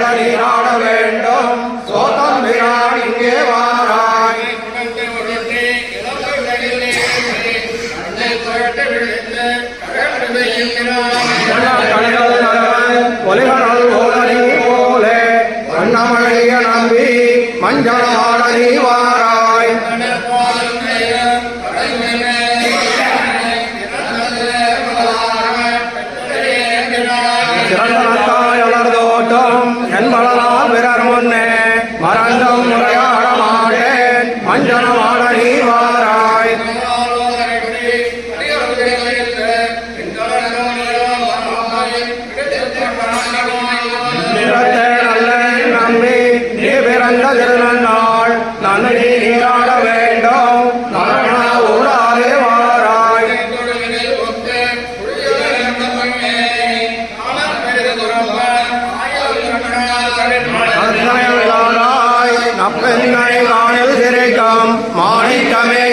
வேண்டும். சோதம் பிரான் இங்கே வாராய். குணத்தை உருட்டி போலே. வண்ணமழைய நம்பி மஞ்சளாட நீ வாராய் வளர்தோட்டம் பிறர் முன்னே மறந்தும் முறையாட மாட்டேன் மஞ்சளமாட நீ நல்ல நம்பி நீ பிறந்த অনেক কামে